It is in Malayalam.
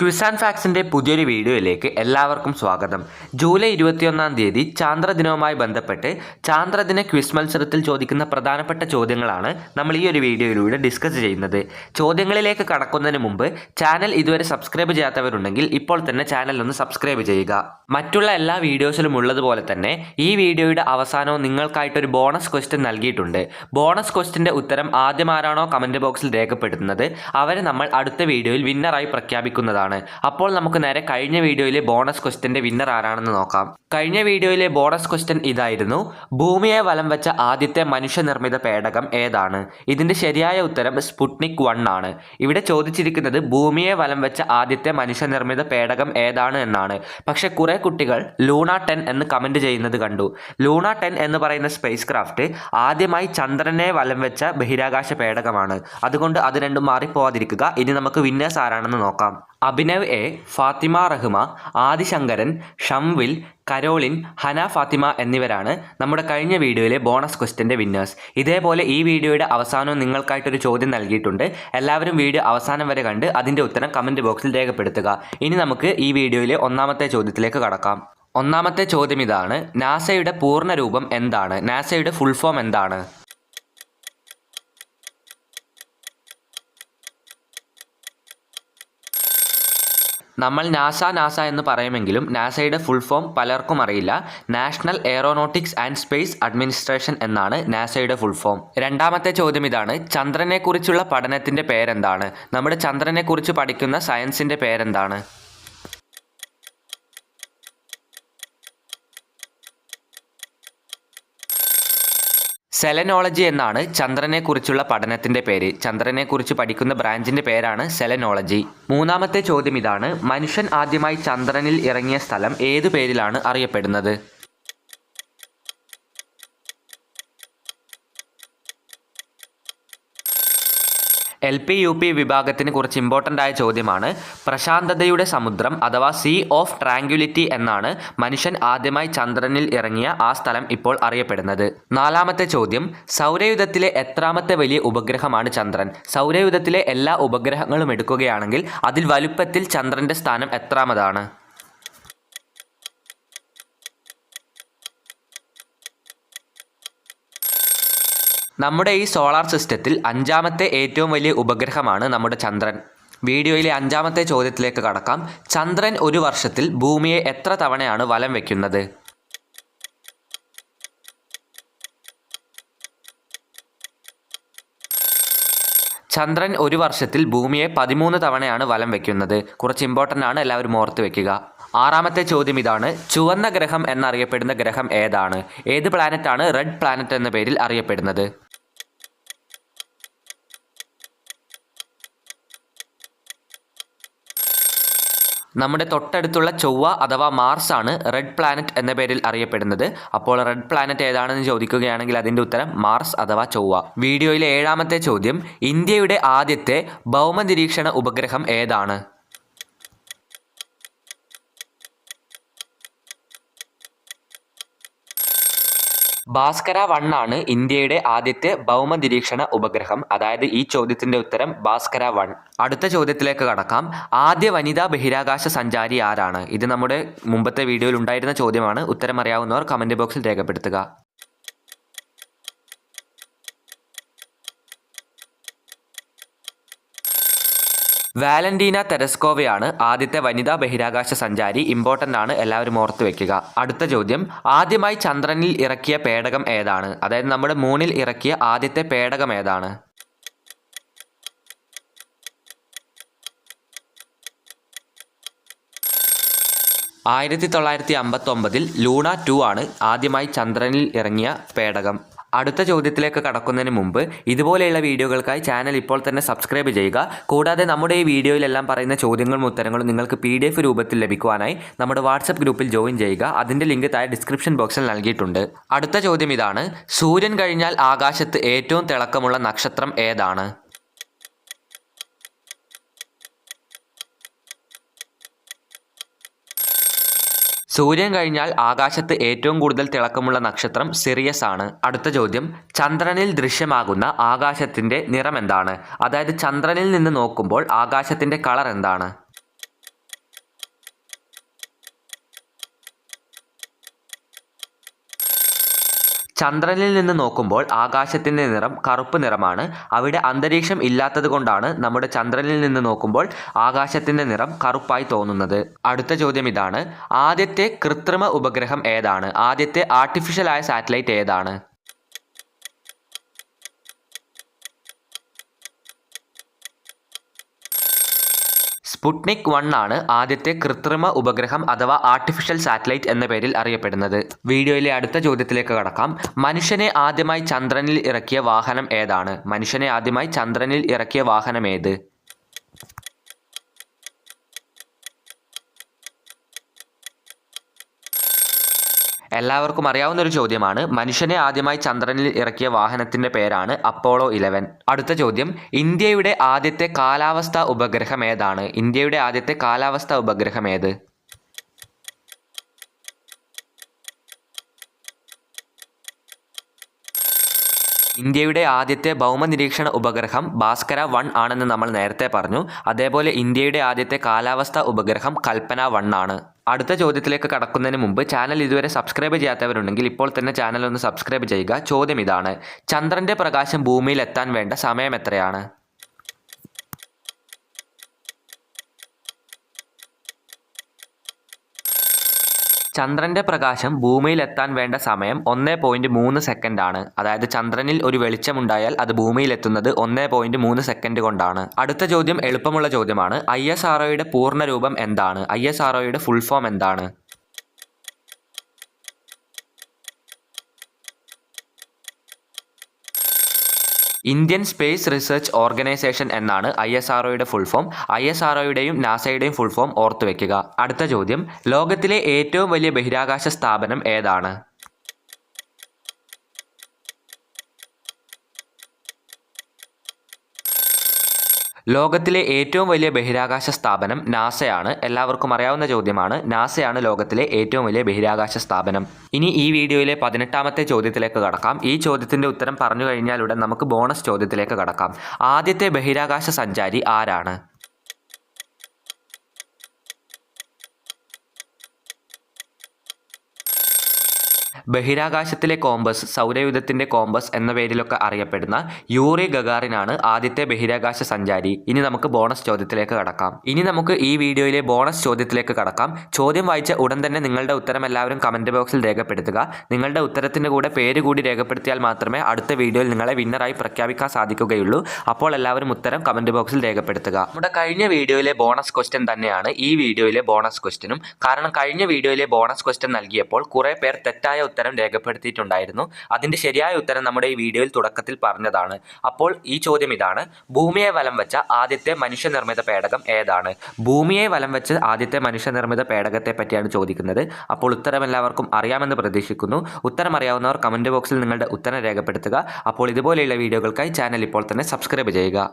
ക്വിസ് ഫാക്സിന്റെ പുതിയൊരു വീഡിയോയിലേക്ക് എല്ലാവർക്കും സ്വാഗതം. ജൂലൈ ഇരുപത്തിയൊന്നാം തീയതി ചാന്ദ്രദിനവുമായി ബന്ധപ്പെട്ട് ചാന്ദ്രദിന ക്വിസ് മത്സരത്തിൽ ചോദിക്കുന്ന പ്രധാനപ്പെട്ട ചോദ്യങ്ങളാണ് നമ്മൾ ഈ ഒരു വീഡിയോയിലൂടെ ഡിസ്കസ് ചെയ്യുന്നത്. ചോദ്യങ്ങളിലേക്ക് കടക്കുന്നതിന് മുമ്പ് ചാനൽ ഇതുവരെ സബ്സ്ക്രൈബ് ചെയ്യാത്തവരുണ്ടെങ്കിൽ ഇപ്പോൾ തന്നെ ചാനൽ ഒന്ന് സബ്സ്ക്രൈബ് ചെയ്യുക. മറ്റുള്ള എല്ലാ വീഡിയോസിലും ഉള്ളതുപോലെ തന്നെ ഈ വീഡിയോയുടെ അവസാനവും നിങ്ങൾക്കായിട്ടൊരു ബോണസ് ക്വസ്റ്റ്യൻ നൽകിയിട്ടുണ്ട്. ബോണസ് ക്വസ്റ്റ്യന്റെ ഉത്തരം ആദ്യമാരാണോ കമന്റ് ബോക്സിൽ രേഖപ്പെടുത്തുന്നത്. അവരെ നമ്മൾ അടുത്ത വീഡിയോയിൽ വിന്നറായി പ്രഖ്യാപിക്കുന്നതാണ്. അപ്പോൾ നമുക്ക് നേരെ കഴിഞ്ഞ വീഡിയോയിലെ ബോണസ് ക്വസ്റ്റ്യന്റെ വിന്നർ ആരാണെന്ന് നോക്കാം. കഴിഞ്ഞ വീഡിയോയിലെ ബോണസ് ക്വസ്റ്റ്യൻ ഇതായിരുന്നു. ഭൂമിയെ വലം വെച്ച ആദ്യത്തെ മനുഷ്യനിർമ്മിത പേടകം ഏതാണ്? ഇതിന്റെ ശരിയായ ഉത്തരം സ്പുട്നിക് വൺ ആണ്. ഇവിടെ ചോദിച്ചിരിക്കുന്നത് ഭൂമിയെ വലം വെച്ച ആദ്യത്തെ മനുഷ്യനിർമ്മിത പേടകം ഏതാണ് എന്നാണ്. പക്ഷെ കുറേ കുട്ടികൾ ലൂണ ടെൻ എന്ന് കമന്റ് ചെയ്യുന്നത് കണ്ടു. ലൂണ ടെൻ എന്ന് പറയുന്ന സ്പേസ് ക്രാഫ്റ്റ് ആദ്യമായി ചന്ദ്രനെ വലം വെച്ച ബഹിരാകാശ പേടകമാണ്. അതുകൊണ്ട് അത് രണ്ടും മാറിപ്പോവാതിരിക്കുക. ഇനി നമുക്ക് വിന്നേഴ്സ് ആരാണെന്ന് നോക്കാം. അഭിനവ് എ ഫാത്തിമ റഹ്മ ആദിശങ്കരൻ ഷംവിൽ കരോളിൻ ഹന ഫാത്തിമ എന്നിവരാണ് നമ്മുടെ കഴിഞ്ഞ വീഡിയോയിലെ ബോണസ് ക്വസ്റ്റ്യന്റെ വിന്നേഴ്സ്. ഇതേപോലെ ഈ വീഡിയോയുടെ അവസാനവും നിങ്ങൾക്കായിട്ടൊരു ചോദ്യം നൽകിയിട്ടുണ്ട്. എല്ലാവരും വീഡിയോ അവസാനം വരെ കണ്ട് അതിന്റെ ഉത്തരം കമന്റ് ബോക്സിൽ രേഖപ്പെടുത്തുക. ഇനി നമുക്ക് ഈ വീഡിയോയിലെ ഒന്നാമത്തെ ചോദ്യത്തിലേക്ക് കടക്കാം. ഒന്നാമത്തെ ചോദ്യം ഇതാണ് നാസയുടെ പൂർണ രൂപം എന്താണ്? നാസയുടെ ഫുൾ ഫോം എന്താണ്? നമ്മൾ നാസ നാസ എന്ന് പറയുമെങ്കിലും നാസയുടെ ഫുൾ ഫോം പലർക്കും അറിയില്ല. National Aeronautics and Space Administration എന്നാണ് നാസയുടെ ഫുൾ ഫോം രണ്ടാമത്തെ ചോദ്യം ഇതാണ്. ചന്ദ്രനെക്കുറിച്ചുള്ള പഠനത്തിന്റെ പേരെന്താണ്? നമ്മുടെ ചന്ദ്രനെക്കുറിച്ച് പഠിക്കുന്ന സയൻസിന്റെ പേരെന്താണ്? സെലനോളജി എന്നാണ് ചന്ദ്രനെക്കുറിച്ചുള്ള പഠനത്തിന്റെ പേര്. ചന്ദ്രനെക്കുറിച്ച് പഠിക്കുന്ന ബ്രാഞ്ചിന്റെ പേരാണ് സെലനോളജി. മൂന്നാമത്തെ ചോദ്യം ഇതാണ് മനുഷ്യൻ ആദ്യമായി ചന്ദ്രനിൽ ഇറങ്ങിയ സ്ഥലം ഏതു പേരിലാണ് അറിയപ്പെടുന്നത്? എൽ പി യു പി വിഭാഗത്തിന് കുറച്ച് ഇമ്പോർട്ടന്റ് ആയ ചോദ്യമാണ്. പ്രശാന്തതയുടെ സമുദ്രം അഥവാ സീ ഓഫ് ട്രാങ്ക്യുലിറ്റി എന്നാണ് മനുഷ്യൻ ആദ്യമായി ചന്ദ്രനിൽ ഇറങ്ങിയ ആ സ്ഥലം ഇപ്പോൾ അറിയപ്പെടുന്നത്. നാലാമത്തെ ചോദ്യം സൗരയുധത്തിലെ എത്രാമത്തെ വലിയ ഉപഗ്രഹമാണ് ചന്ദ്രൻ? സൗരയുധത്തിലെ എല്ലാ ഉപഗ്രഹങ്ങളും എടുക്കുകയാണെങ്കിൽ അതിൽ വലുപ്പത്തിൽ ചന്ദ്രന്റെ സ്ഥാനം എത്രാമതാണ്? നമ്മുടെ ഈ സോളാർ സിസ്റ്റത്തിൽ അഞ്ചാമത്തെ ഏറ്റവും വലിയ ഉപഗ്രഹമാണ് നമ്മുടെ ചന്ദ്രൻ. വീഡിയോയിലെ അഞ്ചാമത്തെ ചോദ്യത്തിലേക്ക് കടക്കാം. ചന്ദ്രൻ ഒരു വർഷത്തിൽ ഭൂമിയെ എത്ര തവണയാണ് വലം വയ്ക്കുന്നത് ചന്ദ്രൻ ഒരു വർഷത്തിൽ ഭൂമിയെ പതിമൂന്ന് തവണയാണ് വലം വയ്ക്കുന്നത് കുറച്ച് ഇമ്പോർട്ടന്റ് ആണ് എല്ലാവരും ഓർത്ത് വെക്കുക. ആറാമത്തെ ചോദ്യം ഇതാണ്. ചുവന്ന ഗ്രഹം എന്നറിയപ്പെടുന്ന ഗ്രഹം ഏതാണ്? ഏത് പ്ലാനറ്റാണ് റെഡ് പ്ലാനറ്റ് എന്ന പേരിൽ അറിയപ്പെടുന്നത്. നമ്മുടെ തൊട്ടടുത്തുള്ള ചൊവ്വ അഥവാ മാർസ് ആണ് റെഡ് പ്ലാനറ്റ് എന്ന പേരിൽ അറിയപ്പെടുന്നത്. അപ്പോൾ റെഡ് പ്ലാനറ്റ് ഏതാണെന്ന് ചോദിക്കുകയാണെങ്കിൽ അതിന്റെ ഉത്തരം മാർസ് അഥവാ ചൊവ്വ. വീഡിയോയിലെ ഏഴാമത്തെ ചോദ്യം ഇന്ത്യയുടെ ആദ്യത്തെ ഭൗമനിരീക്ഷണ ഉപഗ്രഹം ഏതാണ്? ഭാസ്കര വൺ ആണ് ഇന്ത്യയുടെ ആദ്യത്തെ ഭൗമ നിരീക്ഷണ ഉപഗ്രഹം. അതായത് ഈ ചോദ്യത്തിന്റെ ഉത്തരം ഭാസ്കര വൺ. അടുത്ത ചോദ്യത്തിലേക്ക് കടക്കാം. ആദ്യ വനിതാ ബഹിരാകാശ സഞ്ചാരി ആരാണ്? ഇത് നമ്മുടെ മുമ്പത്തെ വീഡിയോയിൽ ഉണ്ടായിരുന്ന ചോദ്യമാണ്. ഉത്തരം അറിയാവുന്നവർ കമന്റ് ബോക്സിൽ രേഖപ്പെടുത്തുക. വാലന്റീന തെരസ്കോവയാണ് ആദ്യത്തെ വനിതാ ബഹിരാകാശ സഞ്ചാരി. ഇമ്പോർട്ടന്റ് ആണ്. എല്ലാവരും ഓർത്ത് വെക്കുക. അടുത്ത ചോദ്യം. ആദ്യമായി ചന്ദ്രനിൽ ഇറക്കിയ പേടകം ഏതാണ്? അതായത് നമ്മുടെ മൂണിൽ ഇറക്കിയ ആദ്യത്തെ പേടകം ഏതാണ്? ആയിരത്തി തൊള്ളായിരത്തി അമ്പത്തൊമ്പതിൽ ലൂണ ടു ആണ് ആദ്യമായി ചന്ദ്രനിൽ ഇറങ്ങിയ പേടകം. അടുത്ത ചോദ്യത്തിലേക്ക് കടക്കുന്നതിന് മുമ്പ് ഇതുപോലെയുള്ള വീഡിയോകൾക്കായി ചാനൽ ഇപ്പോൾ തന്നെ സബ്സ്ക്രൈബ് ചെയ്യുക. കൂടാതെ നമ്മുടെ ഈ വീഡിയോയിലെല്ലാം പറയുന്ന ചോദ്യങ്ങളും ഉത്തരങ്ങളും നിങ്ങൾക്ക് പി ഡി എഫ് രൂപത്തിൽ ലഭിക്കുവാനായി നമ്മുടെ വാട്സപ്പ് ഗ്രൂപ്പിൽ ജോയിൻ ചെയ്യുക. അതിന്റെ ലിങ്ക് താഴെ ഡിസ്ക്രിപ്ഷൻ ബോക്സിൽ നൽകിയിട്ടുണ്ട്. അടുത്ത ചോദ്യം ഇതാണ് സൂര്യൻ കഴിഞ്ഞാൽ ആകാശത്ത് ഏറ്റവും തിളക്കമുള്ള നക്ഷത്രം ഏതാണ്? സൂര്യൻ കഴിഞ്ഞാൽ ആകാശത്ത് ഏറ്റവും കൂടുതൽ തിളക്കമുള്ള നക്ഷത്രം സിറിയസ് ആണ്. അടുത്ത ചോദ്യം. ചന്ദ്രനിൽ ദൃശ്യമാകുന്ന ആകാശത്തിന്റെ നിറം എന്താണ്? അതായത് ചന്ദ്രനിൽ നിന്ന് നോക്കുമ്പോൾ ആകാശത്തിന്റെ കളർ എന്താണ്? ചന്ദ്രനിൽ നിന്ന് നോക്കുമ്പോൾ ആകാശത്തിന്റെ നിറം കറുപ്പ് നിറമാണ്. അവിടെ അന്തരീക്ഷം ഇല്ലാത്തത് കൊണ്ടാണ് നമ്മുടെ ചന്ദ്രനിൽ നിന്ന് നോക്കുമ്പോൾ ആകാശത്തിന്റെ നിറം കറുപ്പായി തോന്നുന്നത്. അടുത്ത ചോദ്യം ഇതാണ്. ആദ്യത്തെ കൃത്രിമ ഉപഗ്രഹം ഏതാണ്? ആദ്യത്തെ ആർട്ടിഫിഷ്യലായ സാറ്റലൈറ്റ് ഏതാണ്? സ്പുട്നിക് വൺ ആണ് ആദ്യത്തെ കൃത്രിമ ഉപഗ്രഹം അഥവാ ആർട്ടിഫിഷ്യൽ സാറ്റലൈറ്റ് എന്ന പേരിൽ അറിയപ്പെടുന്നത്. വീഡിയോയിലെ അടുത്ത ചോദ്യത്തിലേക്ക് കടക്കാം. മനുഷ്യനെ ആദ്യമായി ചന്ദ്രനിൽ ഇറക്കിയ വാഹനം ഏതാണ്? മനുഷ്യനെ ആദ്യമായി ചന്ദ്രനിൽ ഇറക്കിയ വാഹനം ഏത്? എല്ലാവർക്കും അറിയാവുന്ന ഒരു ചോദ്യമാണ്. മനുഷ്യനെ ആദ്യമായി ചന്ദ്രനിൽ ഇറക്കിയ വാഹനത്തിന്റെ പേരാണ് അപ്പോളോ ഇലവൻ. അടുത്ത ചോദ്യം ഇന്ത്യയുടെ ആദ്യത്തെ കാലാവസ്ഥാ ഉപഗ്രഹം ഏതാണ്? ഇന്ത്യയുടെ ആദ്യത്തെ കാലാവസ്ഥാ ഉപഗ്രഹം ഏത്? ഇന്ത്യയുടെ ആദ്യത്തെ ഭൗമനിരീക്ഷണ ഉപഗ്രഹം ഭാസ്കര വൺ ആണെന്ന് നമ്മൾ നേരത്തെ പറഞ്ഞു. അതേപോലെ ഇന്ത്യയുടെ ആദ്യത്തെ കാലാവസ്ഥാ ഉപഗ്രഹം കൽപ്പന വൺ ആണ്. അടുത്ത ചോദ്യത്തിലേക്ക് കടക്കുന്നതിന് മുമ്പ് ചാനൽ ഇതുവരെ സബ്സ്ക്രൈബ് ചെയ്യാത്തവരുണ്ടെങ്കിൽ ഇപ്പോൾ തന്നെ ചാനൽ ഒന്ന് സബ്സ്ക്രൈബ് ചെയ്യുക. ചോദ്യം ഇതാണ്. ചന്ദ്രന്റെ പ്രകാശം ഭൂമിയിൽ എത്താൻ വേണ്ട സമയം എത്രയാണ്? ചന്ദ്രന്റെ പ്രകാശം ഭൂമിയിൽ എത്താൻ വേണ്ട സമയം ഒന്നേ പോയിന്റ് മൂന്ന് സെക്കൻഡ് ആണ്. അതായത് ചന്ദ്രനിൽ ഒരു വെളിച്ചമുണ്ടായാൽ അത് ഭൂമിയിൽ എത്തുന്നത് ഒന്നേ പോയിന്റ് മൂന്ന് സെക്കൻഡ് കൊണ്ടാണ്. അടുത്ത ചോദ്യം എളുപ്പമുള്ള ചോദ്യമാണ്. ഐ എസ് ആർഒയുടെ പൂർണ രൂപം എന്താണ്? ഐ എസ് ആർഒയുടെ ഫുൾ ഫോം എന്താണ്? ഇന്ത്യൻ സ്പേസ് റിസർച്ച് ഓർഗനൈസേഷൻ എന്നാണ് ഐ എസ് ആർഒയുടെ ഫുൾ ഫോം ഐ എസ് ആർഒയുടെയും നാസയുടെയും ഫുൾ ഫോം ഓർത്തു വെക്കുക അടുത്ത ചോദ്യം ലോകത്തിലെ ഏറ്റവും വലിയ ബഹിരാകാശ സ്ഥാപനം ഏതാണ്? ലോകത്തിലെ ഏറ്റവും വലിയ ബഹിരാകാശ സ്ഥാപനം നാസയാണ്. എല്ലാവർക്കും അറിയാവുന്ന ചോദ്യമാണ്. നാസയാണ് ലോകത്തിലെ ഏറ്റവും വലിയ ബഹിരാകാശ സ്ഥാപനം. ഇനി ഈ വീഡിയോയിലെ പതിനെട്ടാമത്തെ ചോദ്യത്തിലേക്ക് കടക്കാം. ഈ ചോദ്യത്തിന്റെ ഉത്തരം പറഞ്ഞു കഴിഞ്ഞാലുടൻ നമുക്ക് ബോണസ് ചോദ്യത്തിലേക്ക് കടക്കാം. ആദ്യത്തെ ബഹിരാകാശ സഞ്ചാരി ആരാണ്? ബഹിരാകാശത്തിലെ കോമ്പസ് സൗരയുധത്തിന്റെ കോമ്പസ് എന്ന പേരിലൊക്കെ അറിയപ്പെടുന്ന യൂറി ഗഗാറിനാണ് ആദ്യത്തെ ബഹിരാകാശ സഞ്ചാരി. ഇനി നമുക്ക് ബോണസ് ചോദ്യത്തിലേക്ക് കടക്കാം. ഇനി നമുക്ക് ഈ വീഡിയോയിലെ ബോണസ് ചോദ്യത്തിലേക്ക് കടക്കാം. ചോദ്യം വായിച്ച ഉടൻ തന്നെ നിങ്ങളുടെ ഉത്തരം എല്ലാവരും കമന്റ് ബോക്സിൽ രേഖപ്പെടുത്തുക. നിങ്ങളുടെ ഉത്തരത്തിന്റെ കൂടെ പേര് കൂടി രേഖപ്പെടുത്തിയാൽ മാത്രമേ അടുത്ത വീഡിയോയിൽ നിങ്ങളെ വിന്നറായി പ്രഖ്യാപിക്കാൻ സാധിക്കുകയുള്ളൂ. അപ്പോൾ എല്ലാവരും ഉത്തരം കമന്റ് ബോക്സിൽ രേഖപ്പെടുത്തുക. നമ്മുടെ കഴിഞ്ഞ വീഡിയോയിലെ ബോണസ് ക്വസ്റ്റ്യൻ തന്നെയാണ് ഈ വീഡിയോയിലെ ബോണസ് ക്വസ്റ്റ്യനും. കാരണം കഴിഞ്ഞ വീഡിയോയിലെ ബോണസ് ക്വസ്റ്റ്യൻ നൽകിയപ്പോൾ കുറേ പേർ തെറ്റായ ഉത്തരം രേഖപ്പെടുത്തിയിട്ടുണ്ടായിരുന്നു. അതിന്റെ ശരിയായ ഉത്തരം നമ്മുടെ ഈ വീഡിയോയിൽ തുടക്കത്തിൽ പറഞ്ഞതാണ്. അപ്പോൾ ഈ ചോദ്യം ഇതാണ്. ഭൂമിയെ വലം വെച്ച ആദ്യത്തെ മനുഷ്യനിർമ്മിത പേടകം ഏതാണ്? ഭൂമിയെ വലം വെച്ച ആദ്യത്തെ മനുഷ്യനിർമ്മിത പേടകത്തെ പറ്റിയാണ് ചോദിക്കുന്നത്. അപ്പോൾ ഉത്തരം എല്ലാവർക്കും അറിയാമെന്ന് പ്രതീക്ഷിക്കുന്നു. ഉത്തരം അറിയാവുന്നവർ കമന്റ് ബോക്സിൽ നിങ്ങളുടെ ഉത്തരം രേഖപ്പെടുത്തുക. അപ്പോൾ ഇതുപോലെയുള്ള വീഡിയോകൾക്കായി ചാനൽ ഇപ്പോൾ തന്നെ സബ്സ്ക്രൈബ് ചെയ്യുക.